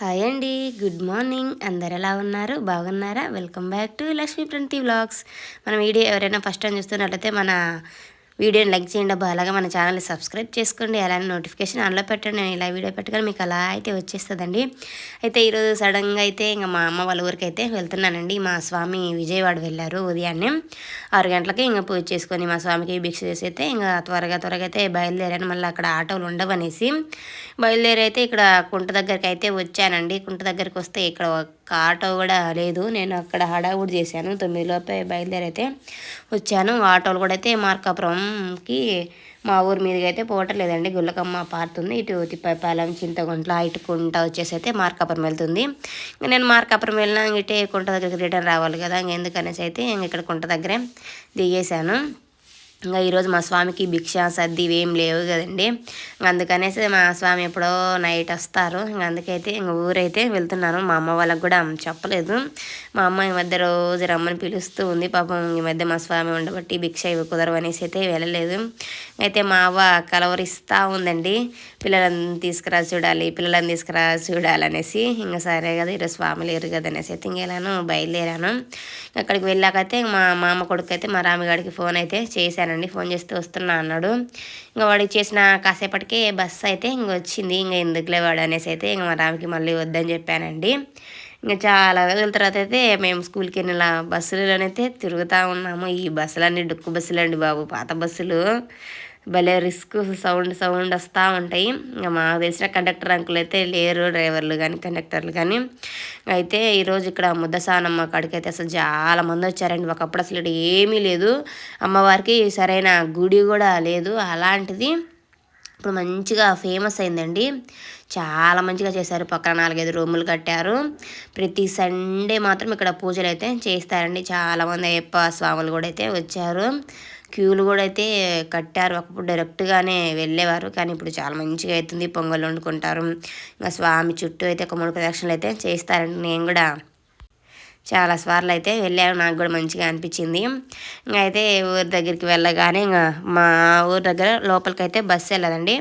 Hi అండి good morning. అందరు ఎలా ఉన్నారు? బాగున్నారా? Welcome back to Lakshmi Pranathi vlogs. మన వీడియో ఎవరైనా ఫస్ట్ టైం చూస్తున్నట్లయితే మన వీడియోని లైక్ చేయండి. అబ్బా అలాగే మన ఛానల్ని సబ్స్క్రైబ్ చేసుకోండి. అలానే నోటిఫికేషన్ ఆన్లో పెట్టండి. నేను ఇలా వీడియో పెట్టగానే మీకు అలా అయితే వచ్చేస్తుందండి. అయితే ఈరోజు సడన్గా అయితే ఇంకా మా అమ్మ వాళ్ళ ఊరికి అయితే వెళ్తున్నానండి. మా స్వామి విజయవాడ వెళ్ళారు ఉదయాన్నే. ఆరు గంటలకి ఇంకా పూజ చేసుకొని మా స్వామికి భిక్ష చేసి అయితే ఇంకా త్వరగా త్వరగా అయితే బయలుదేరాను. మళ్ళీ అక్కడ ఆటోలు ఉండవనేసి బయలుదేరి అయితే ఇక్కడ కుంట దగ్గరికి అయితే వచ్చానండి. కుంట దగ్గరికి వస్తే ఇక్కడ ఆటో కూడా లేదు. నేను అక్కడ హడావుడి చేశాను. తొమ్మిదిలోపే బయలుదేరైతే బయలుదేరి అయితే వచ్చాను. ఆటోలు కూడా అయితే మార్కాపురంకి మా ఊరి మీదకి అయితే పోవట్లేదండి. గుల్లకమ్మ పారుతుంది. ఇటు తిప్పపాలెం చింతగుంట్ల ఇటు కుంట వచ్చేసి అయితే మార్కాపురం వెళ్తుంది. ఇంకా నేను మార్కాపురం వెళ్ళినా ఇటే కుంట దగ్గరికి రిటర్న్ రావాలి కదా. ఇంకెందుకనేసి అయితే ఇంక ఇక్కడ కుంట దగ్గరే దిగేశాను. ఇంకా ఈరోజు మా స్వామికి భిక్ష సర్ది ఇవేం లేవు కదండి. అందుకనేసి మా స్వామి ఎప్పుడో నైట్ వస్తారు. ఇంకా అందుకైతే ఇంక ఊరైతే వెళ్తున్నాను. మా అమ్మ వాళ్ళకి కూడా చెప్పలేదు. మా అమ్మ ఈ మధ్య రోజు రమ్మని పిలుస్తూ ఉంది. పాపం ఈ మధ్య మా స్వామి ఉండబట్టి భిక్ష ఇవి కుదరవు అనేసి అయితే వెళ్ళలేదు. అయితే మా అవ్వ కలవరిస్తూ ఉందండి. పిల్లలను తీసుకురా చూడాలి పిల్లలను తీసుకురా చూడాలనేసి ఇంకా సరే కదా ఈరోజు స్వామి లేరు కదా అనేసి అయితే ఇంకెలాను బయలుదేరాను. అక్కడికి వెళ్ళాకైతే మా మామ కొడుకు అయితే మా రామిగాడికి ఫోన్ అయితే చేశానండి ఫోన్ చేస్తే వస్తున్నా అన్నాడు. ఇంకా వాడికి చేసిన కాసేపటికే బస్సు అయితే ఇంక వచ్చింది. ఇంకా ఎందుకులే వాడు అనేసి అయితే ఇంక మా రామికి మళ్ళీ వద్దని చెప్పానండి. ఇంకా చాలా రోజుల తర్వాత అయితే మేము స్కూల్కి వెళ్ళిన బస్సులలోనైతే తిరుగుతూ ఉన్నాము. ఈ బస్సులన్నీ డొక్కు బస్సులు అండి బాబు. పాత బస్సులు. భలే రిస్క్ సౌండ్ సౌండ్ వస్తూ ఉంటాయి. ఇంకా మాకు తెలిసిన కండక్టర్ అంకులు అయితే లేరు డ్రైవర్లు కానీ కండక్టర్లు కానీ అయితే ఈరోజు ఇక్కడ ముద్దసానమ్మ కాడికి అయితే అసలు చాలా మంది వచ్చారండి. ఒకప్పుడు అసలు ఏమీ లేదు. అమ్మవారికి సరైన గుడి కూడా లేదు. అలాంటిది ఇప్పుడు మంచిగా ఫేమస్ అయిందండి. చాలా మంచిగా చేశారు. పక్కన నాలుగైదు రూములు కట్టారు. ప్రతి సండే మాత్రం ఇక్కడ పూజలు అయితే చేస్తారండి. చాలామంది అయ్యప్ప స్వాములు కూడా అయితే వచ్చారు. క్యూలు కూడా అయితే కట్టారు. ఒకప్పుడు డైరెక్ట్గానే వెళ్ళేవారు. కానీ ఇప్పుడు చాలా మంచిగా అవుతుంది. పొంగల్ వండుకుంటారు. ఇంకా స్వామి చుట్టూ అయితే ఒక మూడు ప్రదక్షిణలు అయితే చేస్తారండి. నేను కూడా చాలా సార్లు అయితే వెళ్ళాము నాకు కూడా మంచిగా అనిపించింది. ఇంకా అయితే ఊరి దగ్గరికి వెళ్ళగానే ఇంకా మా ఊరి దగ్గర లోపలికి అయితే బస్సు వెళ్ళదండి.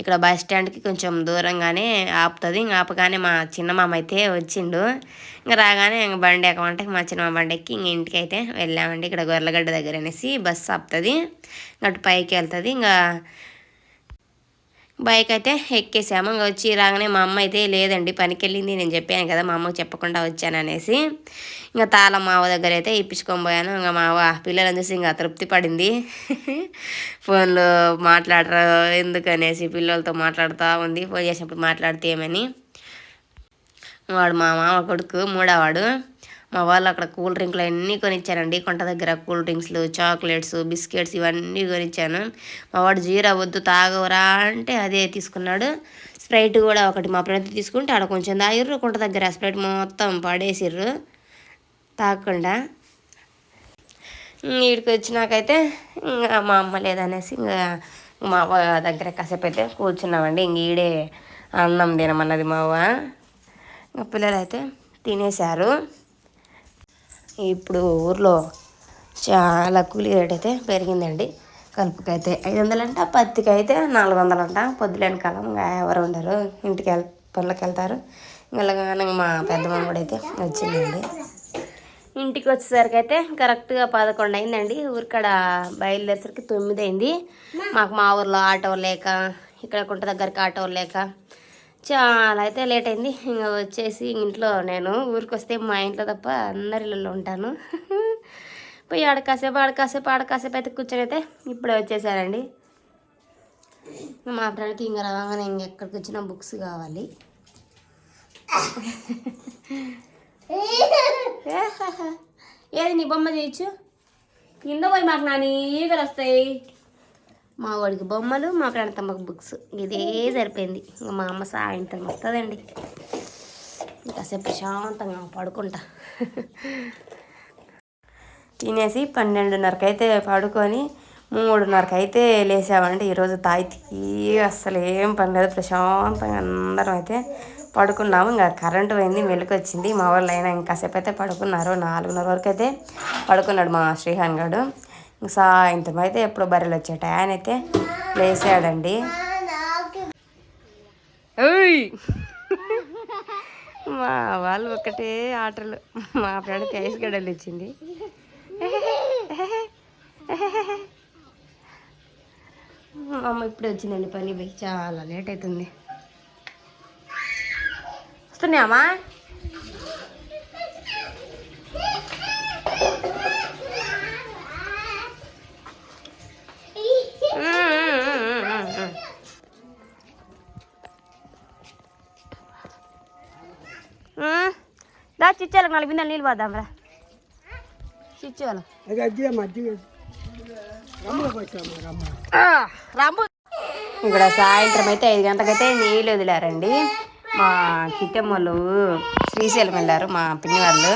ఇక్కడ బస్ స్టాండ్కి కొంచెం దూరంగానే ఆపుతుంది. ఇంకా ఆపగానే మా చిన్నమామ అయితే వచ్చిండు. ఇంకా రాగానే ఇంక బండి ఎక్కమంటే మా చిన్నమామ బండి ఎక్కి ఇంక ఇంటికి అయితే వెళ్ళామండి. ఇక్కడ గొర్రెలగడ్డ దగ్గర అనేసి బస్సు ఆపుతుంది. అటు పైకి వెళ్తుంది. ఇంకా బైక్ అయితే ఎక్కేసాము. ఇంకా వచ్చి రాగానే మా అమ్మ అయితే లేదండి పనికి వెళ్ళింది నేను చెప్పాను కదా మా అమ్మకు చెప్పకుండా వచ్చాను అనేసి ఇంకా తాళం మావ దగ్గర అయితే ఇప్పించుకొని పోయాను. ఇంకా మావ పిల్లలను చూసి ఇంకా తృప్తి పడింది. ఫోన్లో మాట్లాడరు ఎందుకు అనేసి పిల్లలతో మాట్లాడుతూ ఉంది. ఫోన్ చేసినప్పుడు మాట్లాడితే ఏమని? వాడు మా మామ కొడుకు మూడవాడు మా వాళ్ళు అక్కడ కూల్ డ్రింక్లు అన్నీ కొనిచ్చానండి కొంట దగ్గర కూల్ డ్రింక్స్లు చాక్లెట్స్ బిస్కెట్స్ ఇవన్నీ కొనిచ్చాను. మా వాడు జీరా వద్దు తాగవరా అంటే అదే తీసుకున్నాడు. స్ప్రైట్ కూడా ఒకటి మా ఫ్రెండ్ తీసుకుంటే ఆడ కొంచెం తాగిర్రు కొంట దగ్గర స్ప్రైట్ మొత్తం పడేసిర్రు. తాగకుండా. వీడికి వచ్చినాకైతే ఇంకా మా అమ్మ లేదనేసి ఇంకా మా అవ్వ దగ్గర కాసేపు అయితే కూర్చున్నామండి. ఇంక ఈడే అన్నం తినమన్నది మా అవ్వ. ఇంకా పిల్లలు అయితే తినేశారు. ఇప్పుడు ఊర్లో చాలా కూలీ రేట్ అయితే పెరిగిందండి. కలుపుకైతే ఐదు వందలంట పత్తికి అయితే నాలుగు వందలంట పొద్దులేని కాలం ఇంకా ఎవరు ఉండరు. ఇంటికి వెళ్ పనులకు వెళ్తారు. ఇలాగానే మా పెద్దమ్మ కూడా అయితే వచ్చిందండి. ఇంటికి వచ్చేసరికి అయితే కరెక్ట్గా పదకొండు అయిందండి. ఊరికాడ బయలుదేరేసరికి తొమ్మిది అయింది. మాకు మా ఊర్లో ఆటో లేక ఇక్కడ కుంట దగ్గరికి ఆటో లేక చాలా అయితే లేట్ అయింది. ఇంకా వచ్చేసి ఇంట్లో నేను ఊరికి వస్తే మా ఇంట్లో తప్ప అందరి ఇళ్ళలో ఉంటాను. పోయి ఆడ కాసేపు ఆడ కాసేపు ఆడ కాసేపు అయితే కూర్చొని అయితే ఇప్పుడే వచ్చేసారండి మా ఫ్రెండ్కి ఇంకా రాగానే ఇంకెక్కడికి వచ్చినా బుక్స్ కావాలి. ఏది నీ బొమ్మ చేయొచ్చు? కింద పోయి మాకు నాని ఈగలు వస్తాయి. మా వాడికి బొమ్మలు మా ఫ్రెండ్ తమ్మకు బుక్స్. ఇదే సరిపోయింది. ఇంకా మా అమ్మ సాయంత్రం వస్తుందండి. కాసేపు ప్రశాంతంగా పడుకుంటా. తినేసి పన్నెండున్నరకు అయితే పడుకొని మూడున్నరకు అయితే లేసామండి ఈరోజు తాయితీ అస్సలు ఏం పని లేదు. ప్రశాంతంగా అందరం అయితే పడుకున్నాము. ఇంకా కరెంటు పోయింది మెలకు వచ్చింది మా వాళ్ళు అయినా ఇంకాసేపు అయితే పడుకున్నారు. నాలుగున్నర వరకు అయితే పడుకున్నాడు మా శ్రీహాన్ గారు సాయంత్రం అయితే ఎప్పుడు బర్రెలు వచ్చాట ఆయన అయితే లేసాడండి. మా వాళ్ళు ఒకటే ఆటలు. మా ఫ్రెండ్ తేజ్ గడలు ఇచ్చింది. మా అమ్మ ఇప్పుడే వచ్చిందండి పని చాలా లేట్ అవుతుంది. వస్తున్నాయమ్మా చిచ్చాలకు నాలుగు బిందెలు నీళ్ళు పోదాం రా చిచ్చాలు రాంబు ఇక్కడ సాయంత్రం అయితే ఐదు గంటలకైతే నీళ్ళు వదిలారండి. మా చిట్టమ్మలు శ్రీశైలం వెళ్ళారు మా పిన్ని వాళ్ళు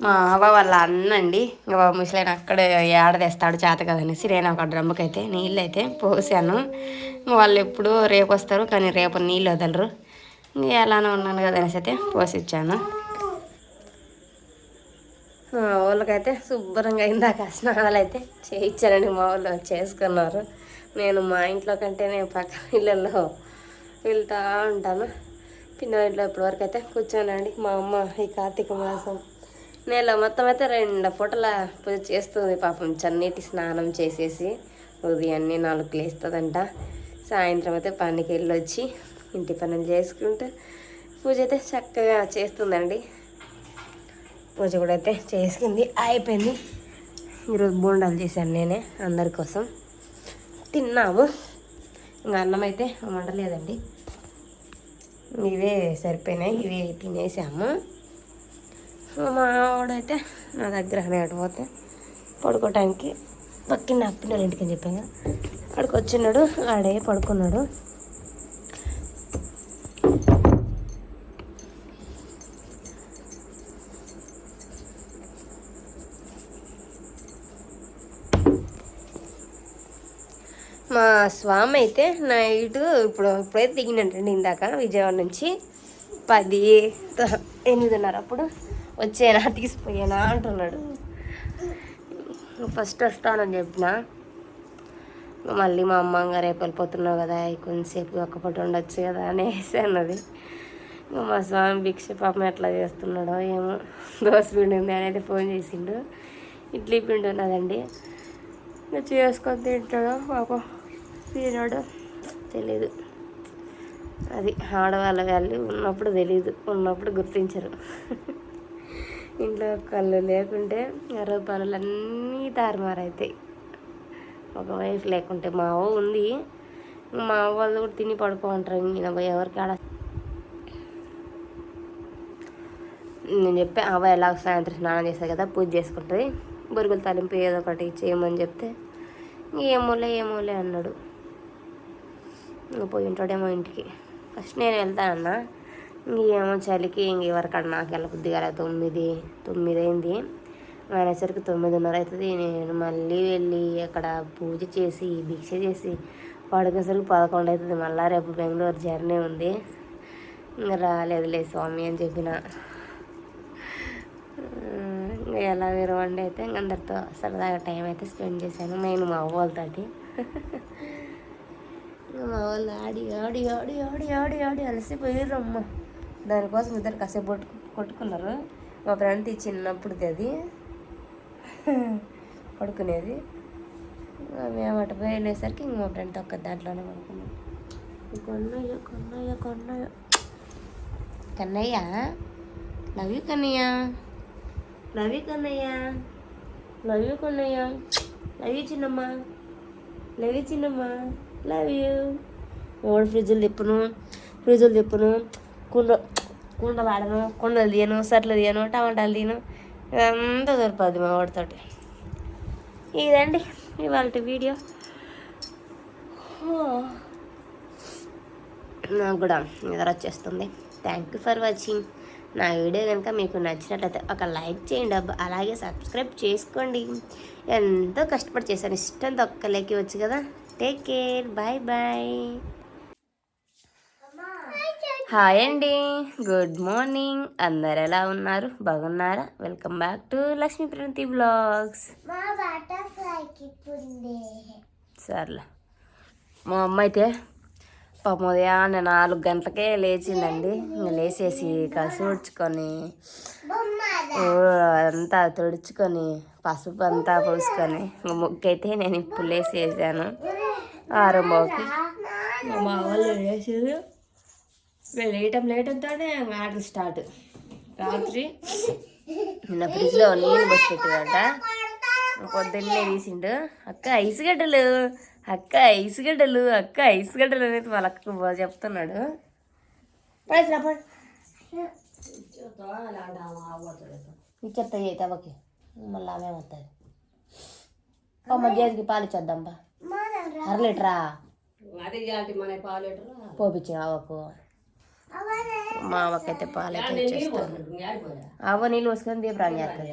మా అవ్వ వాళ్ళ అన్న అండి ఇంకా ముసలైన అక్కడ ఏడ తెస్తాడు చేత కదనేసి నేను ఒక డ్రమ్ముకైతే నీళ్ళు అయితే పోసాను వాళ్ళు ఎప్పుడు రేపు వస్తారు కానీ రేపు నీళ్ళు వదలరు. ఇంక ఎలానో ఉన్నాను కదా అనేసి అయితే పోసి ఇచ్చాను మా వాళ్ళకైతే శుభ్రంగా ఇందాక స్నానాలు అయితే చేయించారండి మా వాళ్ళు చేసుకున్నారు. నేను మా ఇంట్లో కంటే నేను పక్క ఇళ్ళల్లో వెళ్తూ ఉంటాను. పిన్న ఇంట్లో ఇప్పటివరకు అయితే కూర్చోనండి. మా అమ్మ ఈ కార్తీక మాసం నెల మొత్తం అయితే రెండు పూటల పూజ చేస్తుంది పాపం. చన్నీటి స్నానం చేసేసి ఉదయాన్నే నాలుగు లేస్తుందంట. సాయంత్రం అయితే పనికి వెళ్ళొచ్చి ఇంటి పనులు చేసుకుంటూ పూజ అయితే చక్కగా చేస్తుందండి. పూజ కూడా అయితే చేసుకుంది. అయిపోయింది. ఈరోజు బోండాలు చేశాను నేనే అందరి కోసం. తిన్నాము. ఇంకా అన్నం అయితే వండలేదండి. ఇవే సరిపోయినాయి. ఇవే తినేసాము. మా ఆవిడైతే నా దగ్గర పోతే పడుకోవటానికి పక్కిన పిల్లలు ఇంటికి అని చెప్పాను. అక్కడికి వచ్చినాడు ఆడే పడుకున్నాడు. మా స్వామి అయితే నైట్ ఇప్పుడు ఇప్పుడైతే దిగినట్టండి ఇందాక విజయవాడ నుంచి. పది ఎనిమిదిన్నర అప్పుడు వచ్చేనా తీసిపోయానా అంటున్నాడు. ఫస్ట్ వస్తానని చెప్పిన. మళ్ళీ మా అమ్మ రేపు వెళ్ళిపోతున్నావు కదా కొంతసేపు ఒక్కపటి ఉండొచ్చు కదా అనేసి అన్నది. ఇంకా మా స్వామి భిక్ష పాపం ఎట్లా చేస్తున్నాడో ఏమో దోశ పిండి ఉంది అనేది ఫోన్ చేసిండు. ఇడ్లీ పిండి ఉన్నదండి. ఇంకా చేసుకొని తింటాడో. పాపం తినాడో తెలీదు. అది ఆడవాళ్ళ వాల్యూ ఉన్నప్పుడు తెలీదు. ఉన్నప్పుడు గుర్తించరు. ఇంట్లో కళ్ళు లేకుంటే అరవై పనులన్నీ తారుమారైతాయి. ఒక వైఫ్ లేకుంటే మా అవ్వ ఉంది. మా అవ్వ వాళ్ళు కూడా తిని పడుకోమంటారు. ఈయన ఎవరికి ఆడ నేను చెప్పే అవ్వ ఎలా సాయంత్రం స్నానం చేస్తుంది కదా పూజ చేసుకుంటుంది. బొరుగులు తాలింపు ఏదో ఒకటి చేయమని చెప్తే ఏమోలే ఏమోలే అన్నాడు. ఇంక పోయి ఉంటాడేమో ఇంటికి. ఫస్ట్ నేను వెళ్తానన్నా. ఇంకేమో చలికి ఇంక ఎవరికన్నా నాకు వెళ్ళ బుద్ధి తొమ్మిది తొమ్మిది అయింది అనేసరికి తొమ్మిదిన్నర అవుతుంది నేను మళ్ళీ వెళ్ళి అక్కడ పూజ చేసి భిక్ష చేసి పడుకునేసరికి పదకొండు అవుతుంది మళ్ళీ రేపు బెంగళూరు జర్నీ ఉంది. ఇంకా రాలేదులే స్వామి అని చెప్పిన. ఇంకా ఎలా వేరే వండి అయితే ఇంకా అందరితో సరదాగా టైం అయితే స్పెండ్ చేశాను. నేను మా అవ్వాలతోటి మా వాళ్ళు ఆడి ఆడి ఆడి ఆడి ఆడి ఆడి అలసిపోయారు అమ్మ దానికోసం ఇద్దరు కాసేపు కొట్టు కొట్టుకున్నారు. మా ఫ్రెండ్ చిన్నప్పుడుది అది. పడుకునేది. మేము అటు పోయి వెళ్ళేసరికి ఇంక మా ఫ్రెండ్ ఒక్క దాంట్లోనే పడుకున్నాం కొన్నయ్య కొన్నయ్య కొన్నయ్య. Kannayya? Love you Kannayya. Love you Kannayya. Love you Kannayya. Love you చిన్నమ్మ. లవ్ యూ చిన్నమ్మ. లవ్ యూ ఓడి ఫ్రిడ్జ్లు తిప్పును ఫ్రిడ్జ్లు తిప్పును. కుండ కుండలు ఆడను కుండలు తీయను సట్లు తీయను టమాటాలు తీయను. ఇదంతా సరిపోద్ది మా వాడితోటి ఇదండి ఇవాళ వీడియో. నాకు కూడా నిద్ర వచ్చేస్తుంది. థ్యాంక్ యూ ఫర్ వాచింగ్ నా వీడియో కనుక మీకు నచ్చినట్లయితే ఒక లైక్ చేయండి అబ్బా. అలాగే సబ్స్క్రైబ్ చేసుకోండి. ఎంతో కష్టపడి చేశాను. ఇష్టంతో ఒక్క లైక్ వచ్చు కదా. Take care bye bye hi అండి. గుడ్ మార్నింగ్ అందరు ఎలా ఉన్నారు? బాగున్నారా? Welcome back to Lakshmi Pranathi blogs సర్లే. మా అమ్మ అయితే పాపం ఉదయాన్నే నాలుగు గంటలకే లేచిందండి. ఇంకా లేచేసి కలిసి ఉడ్చుకొని అంతా తుడుచుకొని పసుపు అంతా పూసుకొని ముగ్గైతే నేను ఇప్పుడు వేసాను ఆరంభకి మా వాళ్ళు వేసారు వీళ్ళు లేయటం లేయటంతోనే ఆటలు స్టార్ట్. రాత్రి నిన్న ఫ్రిడ్జ్లో నీళ్ళు పోసి పెట్టాడట పొద్దున్నే తీసిండు. అక్క ఐసుగడ్డలు అక్క ఐసుగడ్డలు అక్క ఐసుగడ్డలు అనేది వాళ్ళ అక్కకు బాగా చెప్తున్నాడు. ఇచ్చేస్తా చేతి అవ్వకి మళ్ళీ ఆమె వస్తుంది అమ్మ చేతికి పాలు ఇచ్చేద్దాం బా. అర లీటరా? అదే ఇలాంటి మన పాలు లీటరు. పోపించి అవ్వకు మా అవ్వకైతే పాలు అయితే ఇచ్చేస్తాను అవ్వ నీళ్ళు పోసుకొని దీపరాలు చేస్తుంది